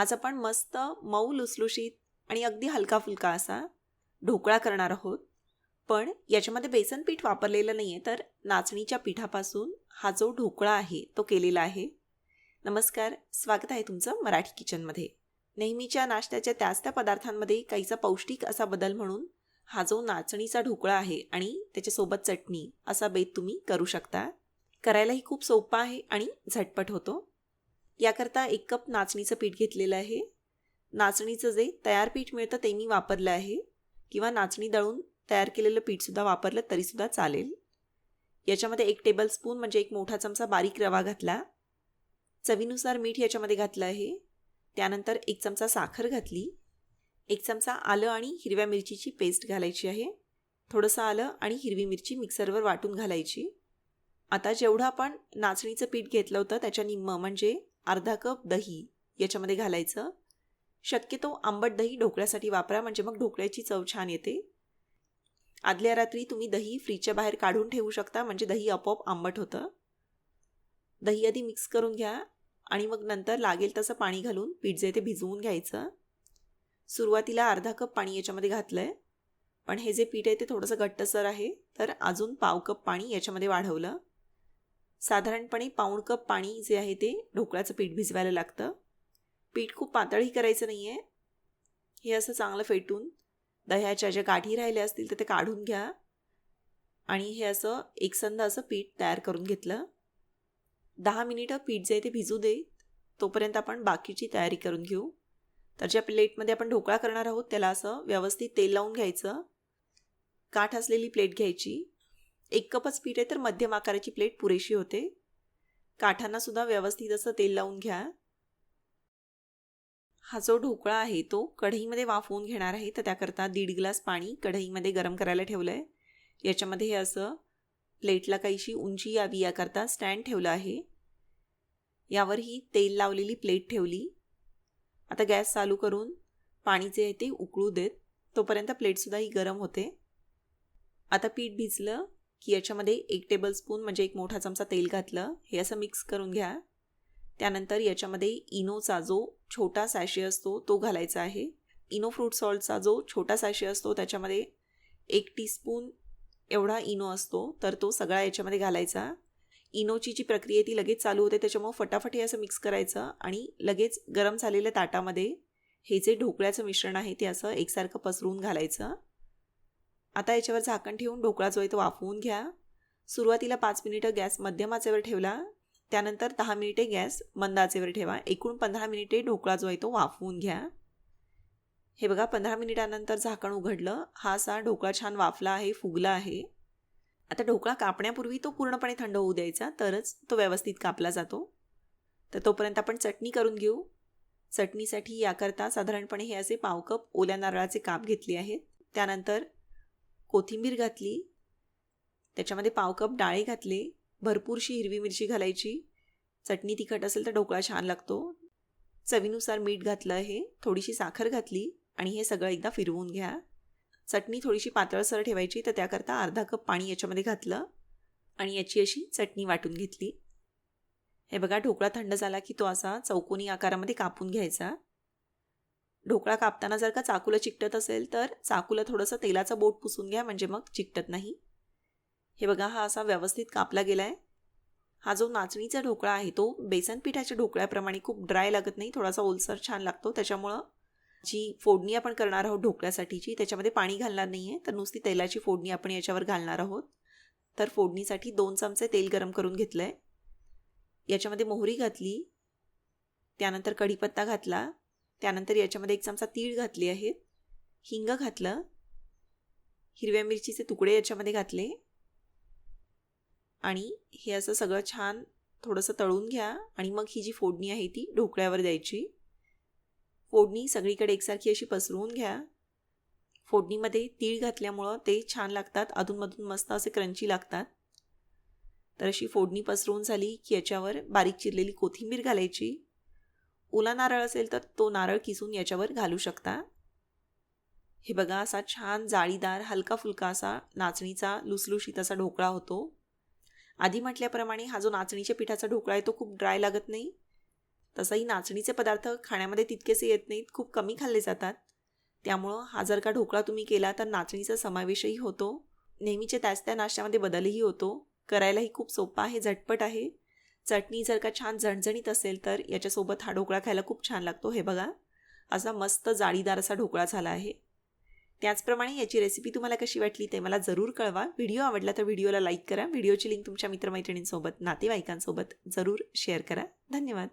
आज आपण मस्त मऊ लुसलुशीत आणि अगदी हलका फुलका असा ढोकळा करणार आहोत. पण याच्यामध्ये बेसन पीठ वापरलेलं नाही आहे तर नाचणीच्या पिठापासून हा जो ढोकळा आहे तो केलेला आहे. नमस्कार स्वागत आहे तुमचं मराठी किचनमध्ये. नेहमीच्या नाश्त्याच्या त्याच त्या पदार्थांमध्ये काहीचा पौष्टिक असा बदल म्हणून हा जो नाचणीचा ढोकळा आहे आणि त्याच्यासोबत चटणी असा बेत तुम्ही करू शकता. करायलाही खूप सोपा आहे आणि झटपट होतो. याकरता एक कप नाचणीचं पीठ घेतलेलं आहे. नाचणीचं जे तयार पीठ मिळतं ते मी वापरलं आहे. किंवा नाचणी दळून तयार केलेलं पीठसुद्धा वापरलं तरीसुद्धा चालेल. याच्यामध्ये एक टेबलस्पून म्हणजे एक मोठा चमचा बारीक रवा घातला. चवीनुसार मीठ याच्यामध्ये घातलं आहे. त्यानंतर एक चमचा साखर घातली. एक चमचा आलं आणि हिरव्या मिरचीची पेस्ट घालायची आहे. थोडंसं आलं आणि हिरवी मिरची मिक्सरवर वाटून घालायची. आता जेवढं आपण नाचणीचं पीठ घेतलं होतं त्याच्या निम्म म्हणजे अर्धा कप दही याच्यामध्ये घालायचं. शक्यतो आंबट दही ढोकळ्यासाठी वापरा म्हणजे मग ढोकळ्याची चव छान येते. आदल्या रात्री तुम्ही दही फ्रीजच्या बाहेर काढून ठेवू शकता म्हणजे दही आपोआप आंबट होतं. दही आधी मिक्स करून घ्या आणि मग नंतर लागेल तसं पाणी घालून पीठ जे ते भिजवून घ्यायचं. सुरुवातीला अर्धा कप पाणी याच्यामध्ये घातलं आहे पण हे जे पीठ आहे ते थोडंसं घट्टसर आहे तर अजून पाव कप पाणी याच्यामध्ये वाढवलं. साधारणपणे पाऊण कप पाणी जे आहे ते ढोकळ्याचं पीठ भिजवायला लागतं. पीठ खूप पातळही करायचं नाही आहे हे असं चांगलं फेटून दह्याच्या ज्या गाठी राहिल्या असतील तर ते काढून घ्या. आणि हे असं एकसंध असं पीठ तयार करून घेतलं. दहा मिनिटं पीठ जे आहे ते भिजू दे तोपर्यंत आपण बाकीची तयारी करून घेऊ. तर ज्या प्लेटमध्ये आपण ढोकळा करणार आहोत त्याला असं व्यवस्थित तेल लावून घ्यायचं. काठ असलेली प्लेट घ्यायची. एक कपच पीठ आहे तर मध्यम आकाराची प्लेट पुरेशी होते. काठांना सुद्धा व्यवस्थित असं तेल लावून घ्या. हा जो ढोकळा आहे तो कढईमध्ये वाफवून घेणार आहे तर त्याकरता दीड ग्लास पाणी कढईमध्ये गरम करायला ठेवलं आहे याच्यामध्ये हे असं प्लेटला काहीशी उंची यावी याकरता स्टँड ठेवलं आहे. यावर ही तेल लावलेली प्लेट ठेवली. आता गॅस चालू करून पाणी जे आहे ते उकळू देत तोपर्यंत प्लेटसुद्धा ही गरम होते. आता पीठ भिजलं. की याच्यामध्ये एक टेबलस्पून म्हणजे एक मोठा चमचा तेल घातलं. हे असं मिक्स करून घ्या. त्यानंतर याच्यामध्ये इनोचा जो छोटा सॅशे असतो तो घालायचा आहे. इनो फ्रूट सॉल्टचा जो छोटा सॅशे असतो त्याच्यामध्ये एक टीस्पून एवढा इनो असतो तर तो सगळा याच्यामध्ये घालायचा. इनोची जी प्रक्रिया ती लगेच चालू होते. त्याच्यामुळं फटाफट हे असं मिक्स करायचं आणि लगेच गरम झालेल्या ताटामध्ये हे जे ढोकळ्याचं मिश्रण आहे ते असं एकसारखं पसरून घालायचं. आता याच्यावर झाकण ठेवून ढोकळा जो आहे तो वाफवून घ्या. सुरुवातीला पाच मिनिटं गॅस मध्यम आचेवर ठेवला. त्यानंतर दहा मिनिटे गॅस मंद आचेवर ठेवा. एकूण पंधरा मिनिटे ढोकळा जो आहे तो वाफवून घ्या. हे बघा पंधरा मिनिटानंतर झाकण उघडलं. हा असा ढोकळा छान वाफला आहे फुगला आहे. आता ढोकळा कापण्यापूर्वी तो पूर्णपणे थंड होऊ द्यायचा तरच तो व्यवस्थित कापला जातो. तर तोपर्यंत आपण चटणी करून घेऊ. चटणीसाठी याकरता साधारणपणे हे असे पाव कप ओल्या नारळाचे काप घेतले आहेत. त्यानंतर कोथिंबीर घातली त्याच्यामध्ये पाव कप डाळे घातले भरपूरशी हिरवी मिरची घालायची. चटणी तिखट असेल तर ढोकळा छान लागतो. चवीनुसार मीठ घातलं आहे थोडीशी साखर घातली आणि हे सगळं एकदा फिरवून घ्या. चटणी थोडीशी पातळसर ठेवायची तर त्याकरता अर्धा कप पाणी याच्यामध्ये घातलं आणि याची अशी चटणी वाटून घेतली. हे बघा ढोकळा थंड झाला की तो असा चौकोनी आकारामध्ये कापून घ्यायचा. ढोकळा कापताना जर का चाकूला चिकटत असेल तर चाकूला थोडंसं तेलाचं बोट पुसून घ्या म्हणजे मग चिकटत नाही. हे बघा हा असा व्यवस्थित कापला गेला आहे हा जो नाचणीचा ढोकळा आहे तो बेसन पिठाच्या ढोकळ्याप्रमाणे खूप ड्राय लागत नाही थोडासा ओलसर छान लागतो. त्याच्यामुळं जी फोडणी आपण करणार आहोत ढोकळ्यासाठीची त्याच्यामध्ये पाणी घालणार नाही आहे तर नुसती तेलाची फोडणी आपण याच्यावर घालणार आहोत. तर फोडणीसाठी दोन चमचे तेल गरम करून घेतलं आहे याच्यामध्ये मोहरी घातली त्यानंतर कढीपत्ता घातला त्यानंतर याच्यामध्ये एक चमचा तीळ घातली आहेत हिंग घातलं. हिरव्या मिरचीचे तुकडे याच्यामध्ये घातले. आणि हे असं सगळं छान थोडंसं तळून घ्या. आणि मग ही जी फोडणी आहे ती ढोकळ्यावर द्यायची. फोडणी सगळीकडे एकसारखी अशी पसरवून घ्या. फोडणीमध्ये तीळ घातल्यामुळं ते छान लागतात. अधूनमधून मस्त असे क्रंची लागतात. तर अशी फोडणी पसरवून झाली की याच्यावर बारीक चिरलेली कोथिंबीर घालायची. ओला नारळ असेल तर तो नारळ किसून याच्यावर घालू शकता. हे बघा असा छान जाळीदार हलका फुलका असा नाचणीचा लुसलुशीत असा ढोकळा होतो. आधी म्हटल्याप्रमाणे हा जो नाचणीच्या पिठाचा ढोकळा आहे तो खूप ड्राय लागत नाही. तसंही नाचणीचे पदार्थ खाण्यामध्ये तितकेसे येत नाहीत खूप कमी खाल्ले जातात. त्यामुळं हा जर का ढोकळा तुम्ही केला तर नाचणीचा समावेशही होतो. नेहमीचे त्याच त्या नाश्त्यामध्ये बदलही होतो. करायलाही खूप सोपा आहे झटपट आहे. चटणी जर का छान झणझणीत असेल तर याच्यासोबत हा ढोकळा खायला खूप छान लागतो. हे बघा. असा मस्त जाळीदार असा ढोकळा झाला आहे. त्याचप्रमाणे याची रेसिपी तुम्हाला कशी वाटली ते मला जरूर कळवा. व्हिडिओ आवडला तर व्हिडिओला लाईक करा. व्हिडिओची लिंक तुमच्या मित्रमैत्रिणींसोबत नातेवाईकांसोबत जरूर शेअर करा. धन्यवाद.